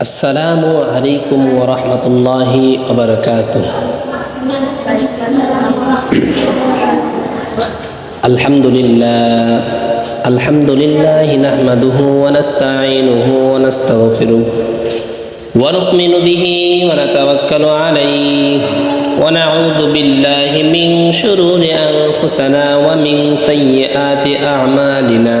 السلام عليكم ورحمة الله وبركاته الحمد لله الحمد لله نحمده ونستعينه ونستغفره ونؤمن به ونتوكل عليه ونعوذ بالله من شرور أنفسنا ومن سيئات أعمالنا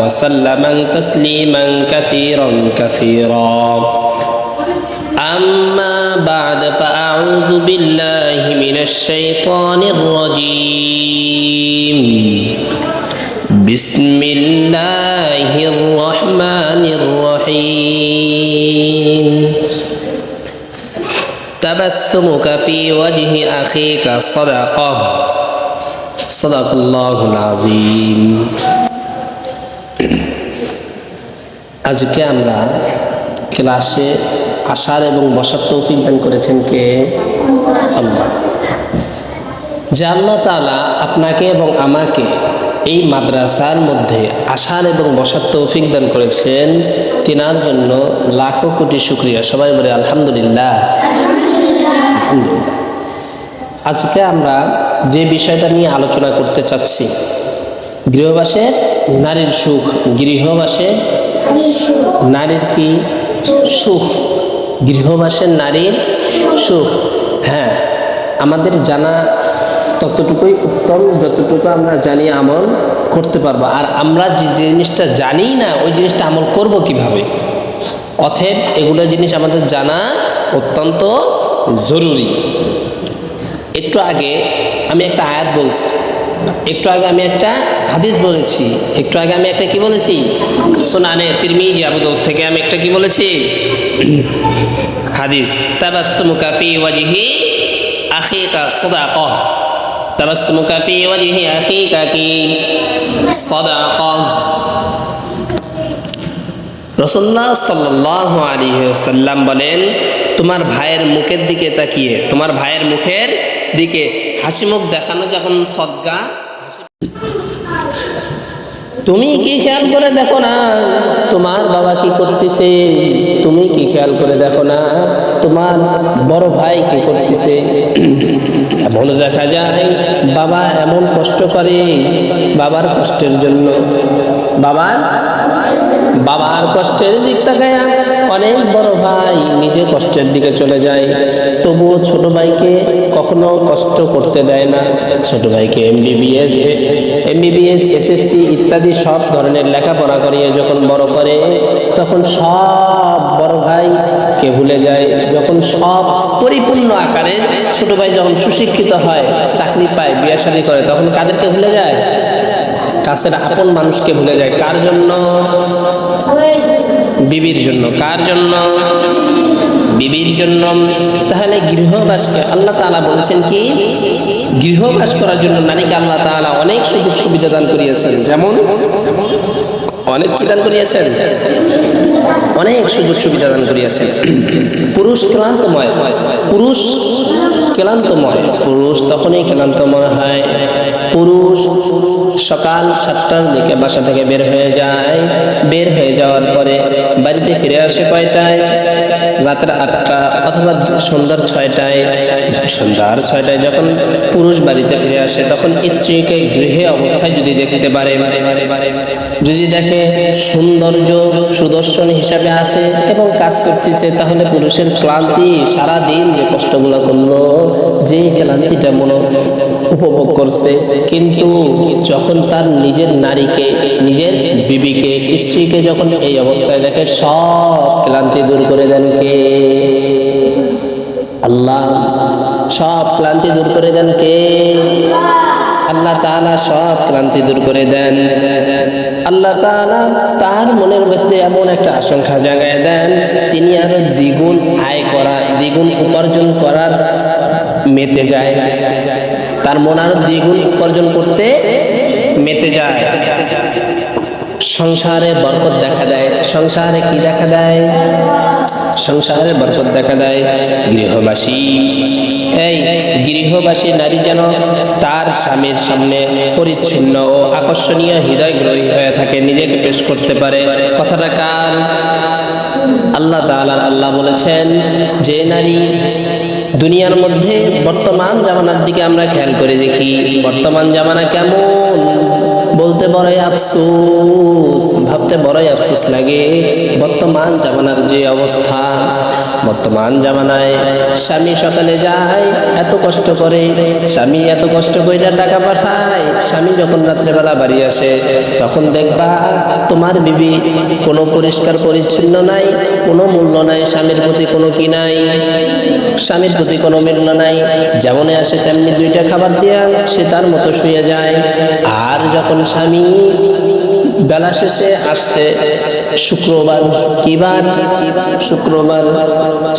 وسلم تسليما كثيرا كثيرا. أما بعد فأعوذ بالله من الشيطان الرجيم. بسم الله الرحمن الرحيم. تبسمك في وجه أخيك صدقة. صدق الله العظيم. আজকে আমরা ক্লাসে আসার এবং বসার তৌফিক দান করেছেন কে? আল্লাহ। যে আল্লাহ তালা আপনাকে এবং আমাকে এই মাদ্রাসার মধ্যে আসার এবং বসার তৌফিক দান করেছেন, তিনার জন্য লাখো কোটি শুক্রিয়া। সবাই বলে আলহামদুলিল্লাহ। আলহামদুলিল্লাহ। আজকে আমরা যে বিষয়টা নিয়ে আলোচনা করতে চাচ্ছি, গৃহবাসে নারীর সুখ, গৃহবাসে নারীর কি? সুখ। গৃহবাসের নারীর সুখ। হ্যাঁ আমাদের জানা ততটুকুই উত্তম, যতটুকু আমরা জানি আমল করতে পারব। আর আমরা যে জিনিসটা জানি না, ওই জিনিসটা আমল করব কীভাবে? অথব এগুলো জিনিস আমাদের জানা অত্যন্ত জরুরি। একটু আগে আমি একটা আয়াত বলছি। একটু আগে আমি একটা হাদিস বলেছি, একটু আগে আমি একটা কি বলেছি? সোনানে তিরমিজি আবু দাউদ থেকে আমি একটা কি বলেছি? হাদিস তাবাসসুমুকা ফি ওয়াজহি আখিকা সাদাকা। তাবাসসুমুকা ফি ওয়াজহি আখিকা কি? সাদাকা। রসল্লাহ সাল্লাহ আলী সাল্লাম বলেন, তোমার ভাইয়ের মুখের দিকে তাকিয়ে, তোমার ভাইয়ের মুখের দিকে হাসি মুখ দেখানো যখন সদ্গা তুমি কি খেয়াল করে দেখো না? তোমার বাবা কি করতেছে? তুমি কি খেয়াল করে দেখো না? তোমার বড় ভাই কি করতেছে? এমন দেখা যায় বাবা এমন কষ্ট করে বাবার কষ্টের জন্য। বাবার বাবার কষ্টের দিক তাকায় অনেক বড় ভাই নিজে কষ্টের দিকে চলে যায়। তবুও ছোট ভাইকে কখনো কষ্ট করতে দেয় না। ছোট ভাইকে এমবিবিএস এমবিবিএস এসএসসি ইত্যাদি সব ধরনের লেখাপড়া করিয়ে যখন বড় করে তখন সব বড় ভাইকে ভুলে যায়? যখন সব পরিপূর্ণ আকারে ছোট ভাই যখন সুশিক্ষিত হয় চাকরি পায় বিয়ে শাদী করে তখন কাদেরকে ভুলে যায়? কাছের আপন মানুষকে ভুলে যায়। কার জন্য? বিবির জন্য। কার জন্য? বিবির জন্য। তাহলে গৃহবাসকে আল্লাহ তাআলা বলছেন কি? গৃহবাস করার জন্য নারীকে আল্লাহ তাআলা অনেক সুযোগ সুবিধা দান করিয়েছেন। যেমন অনেক কি দান করিয়েছেন? অনেক সুযোগ সুবিধা দান করিয়াছেন। পুরুষ ক্লান্তময় পুরুষ ক্লান্তময়, পুরুষ তখনই ক্লান্তময় হয়। পুরুষ সকাল সাতটার দিকে বাসা থেকে বের হয়ে যায়। বের হয়ে যাওয়ার পরে ফিরে আসে কয়টায়? রাতের আটটা অথবা সন্ধ্যার ছয়টায়। সন্ধ্যার ছয়টায় যখন পুরুষ বাড়িতে ফিরে আসে, তখন স্ত্রীকে গৃহে অবস্থায় যদি দেখতে পারে, যদি দেখে সৌন্দর্য সুদর্শন হিসাবে আছে এবং কাজ করতেছে, তাহলে পুরুষের ক্লান্তি সারাদিন যে কষ্টগুলো করল, যে ক্লান্তিটা মনে উপভোগ করছে। কিন্তু যখন তার নিজের নারীকে, নিজের বিবিকে, স্ত্রীকে যখন এই অবস্থায় দেখে, সব ক্লান্তি দূর করে দেন কে? আল্লাহ। সব ক্লান্তি দূর করে দেন কে? আল্লাহ তাআলা সব ক্লান্তি দূর করে দেন। আল্লাহ তাআলা তার মনের মধ্যে এমন একটা আশঙ্কা জাগায় দেন, তিনি আরও দ্বিগুণ আয় করা, দ্বিগুণ উপার্জন করার মেতে যায়। তার মন আরও দ্বিগুণ উপার্জন করতে মেতে যায়। সংসারে বরকত দেখা দেয়। সংসারে কি দেখা দেয়? সংসারে বরকত দেখা দেয়। গৃহবাসী। এই গৃহবাসী নারী যেন তার স্বামীর সামনে পরিচ্ছন্ন ও আকর্ষণীয় হৃদয়গ্রহী হয়ে থাকে, নিজেকে পেশ করতে পারে। কথাটা কার? আল্লাহ তালা আল্লাহ বলেছেন যে নারী দুনিয়ার মধ্যে বর্তমান জামানার দিকে আমরা খেয়াল করে দেখি। বর্তমান জামানা কেমন? বলতে বড়ই আফসোস, ভাবতে বড়ই আফসোস লাগে। বর্তমান জামানার যে অবস্থা বর্তমান জামানায় স্বামী সকালে যায়, এত কষ্ট করে। স্বামী এত কষ্ট করে টাকা পাঠায়। স্বামী যখন রাত্রেবেলা বাড়ি আসে, তখন দেখবা তোমার বিবি কোনো পরিষ্কার পরিচ্ছন্ন নাই, কোনো মূল্য নাই স্বামীর প্রতি কোনো কি নাই। স্বামীর প্রতি কোনো মূল্য নাই। যেমনে আসে তেমনি দুইটা খাবার দিয়া সে তার মতো শুয়ে যায়। আর যখন স্বামী বেলা শেষে আসছে শুক্রবার। কিবার শুক্রবার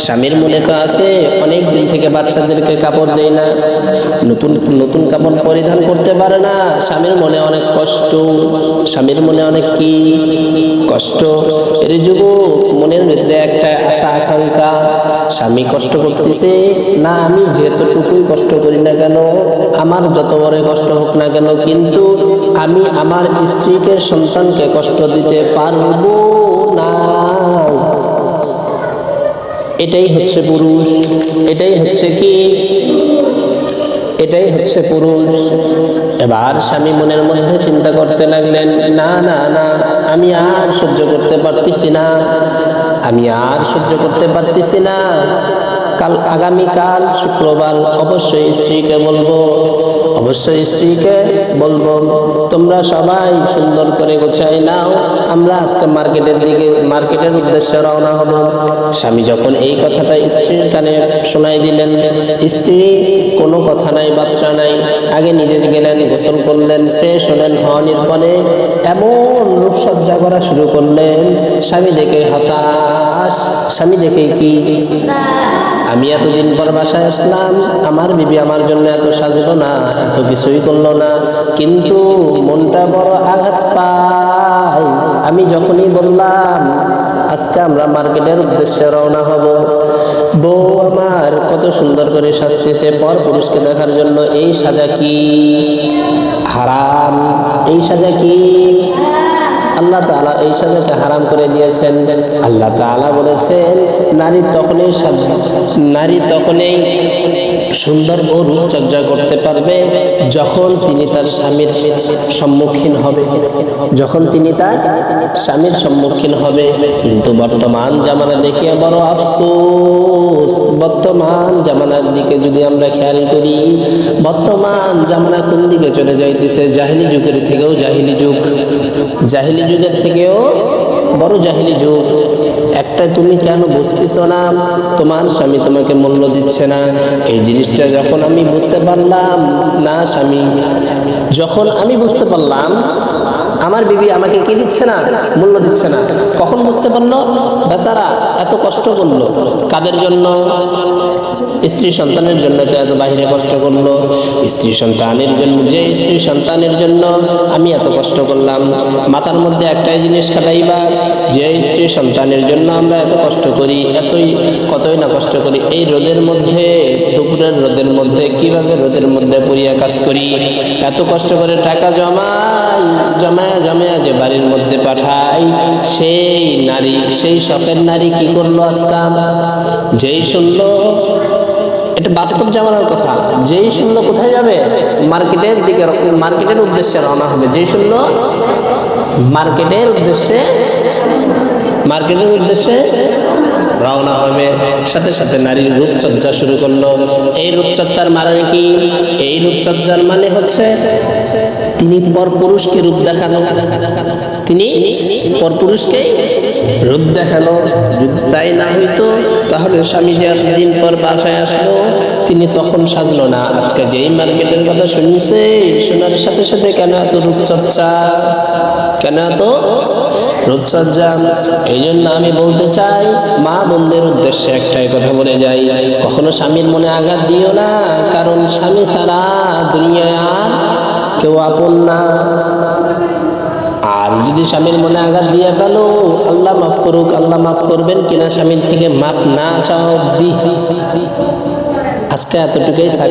স্বামীর মনে তো আছে, অনেক দিন থেকে বাচ্চাদেরকে কাপড় দেয় না, নতুন নতুন কাপড় পরিধান করতে পারে না। স্বামীর মনে অনেক কষ্ট, স্বামীর মনে অনেক কি কষ্ট। এর যুগ মনের মধ্যে একটা আশা, আকাঙ্ক্ষা, স্বামী কষ্ট করতেছে, না, আমি যেহেতুটুকুই কষ্ট করি না কেন, আমার যত বড় কষ্ট হোক না কেন, কিন্তু আমি আমার স্ত্রীকে সন্তানকে কষ্ট দিতে পারব না। এটাই হচ্ছে পুরুষ। এটাই হচ্ছে কি? এটাই হচ্ছে পুরুষ। এবার স্বামী মনের মধ্যে চিন্তা করতে লাগলেন, না না না, আমি আর সহ্য করতে পারতেছি না। আমি আর সহ্য করতে পারতেছি না। কাল আগামীকাল শুক্রবার অবশ্যই স্ত্রীকে বলব অবশ্যই স্ত্রীকে বলব, তোমরা সবাই সুন্দর করে গোছাই নাও, আমরা আজকে মার্কেটের দিকে, মার্কেটের উদ্দেশ্যে রওনা হব। স্বামী যখন এই কথাটা স্ত্রীর কানে শোনাই দিলেন, স্ত্রী, কোনো কথা নাই, বাচ্চা নাই। আগে নিজে গেলেন, গোসল করলেন, ফ্রেশ হলেন হওয়ানির পরে এমন রূপসজ্জা করা শুরু করলেন। স্বামী দেখে হতাশ। স্বামী দেখে কি? আমি এতদিন পর বাসায় আসলাম, আমার বিবি আমার জন্য এত সাজলো না। এত কিছুই করল না। কিন্তু মনটা বড় আঘাত পায়। আমি যখনই বললাম, আজকে আমরা মার্কেটের উদ্দেশ্যে রওনা হব। বউ আমার কত সুন্দর করে সাজতেছে পর পুরুষকে দেখার জন্য। এই সাজা কি? হারাম। এই সাজা কি? আল্লাহ তাআলা এই সাজাকে হারাম করে দিয়েছেন। আল্লাহ তাআলা বলেছেন, নারী তখনই নারী তখনই সুন্দর ও রূপচর্চা করতে পারবে যখন তিনি তার স্বামীর সম্মুখীন হবে। যখন তিনি তার স্বামীর সম্মুখীন হবে। কিন্তু বর্তমান জামানা দেখিয়ে বড় আফসোস। বর্তমান জামানার দিকে যদি আমরা খেয়াল করি, বর্তমান জামানা কোন দিকে চলে যাইতেছে? জাহিলি যুগের থেকেও জাহিলি যুগ। জাহিলি যুগের থেকেও বড় জাহিলি যুগ। একটা তুমি কেন বুঝতেছ না? তোমার স্বামী তোমাকে মূল্য দিচ্ছে না। এই জিনিসটা যখন আমি বুঝতে পারলাম, না স্বামী, যখন আমি বুঝতে পারলাম আমার বিবি আমাকে কি দিচ্ছে না? মূল্য দিচ্ছে না। কখন বুঝতে পারল? বেচারা এত কষ্ট করল। কাদের জন্য? স্ত্রী সন্তানের জন্য তো এত বাইরে কষ্ট করল। স্ত্রী সন্তানের জন্য যে স্ত্রী সন্তানের জন্য আমি এত কষ্ট করলাম। মাথার মধ্যে একটাই জিনিস খাটাইবা, যে স্ত্রী সন্তানের জন্য আমরা এত কষ্ট করি, এতই কতই না কষ্ট করি। এই রোদের মধ্যে, দুপুরের রোদের মধ্যে, কীভাবে রোদের মধ্যে পড়িয়া কাজ করি? এত কষ্ট করে টাকা জমাই জমায়া জমায়া যে বাড়ির মধ্যে পাঠাই সেই নারী, সেই শখের নারী কি করল আজকাল যেই শুনলো, এটা বাস্তব জামানোর কথা, যেই শুনলো কোথায় যাবে? মার্কেটের দিকে মার্কেটের উদ্দেশ্যে রওনা হবে। যেই শুনলো, মার্কেটের উদ্দেশ্যে মার্কেটের উদ্দেশ্যে রওনা হবে। সাথে সাথে নারীর রূপচর্চা শুরু করল। এই রূপচর্চার মানে কি? এই রূপচর্চার মানে হচ্ছে তিনি পর পুরুষকে রূপ দেখানো তিনি পরপুরুষকে রূপ দেখাল। যদি তাই না হইতো, তাহলে স্বামী যে দিন পর বাসায় আসলো, তিনি তখন সাজলো না। আজকে যেই মার্কেটের কথা শুনছে, শোনার সাথে সাথে কেন এত রূপচর্চা? কেন এত রূপচর্চা এই জন্য আমি বলতে চাই, মা বোনদের উদ্দেশ্যে একটাই কথা বলে যাই। কখনো স্বামীর মনে আঘাত দিও না, কারণ স্বামী ছাড়া দুনিয়ায় আর কেউ আপন না। আর যদি স্বামীর মনে আঘাত দিয়ে ফেলো, আল্লাহ মাফ করুক, আল্লাহ মাফ করবেন কিনা স্বামীর থেকে মাফ না চাও অব্দি আজকে এতটুকুই থাক।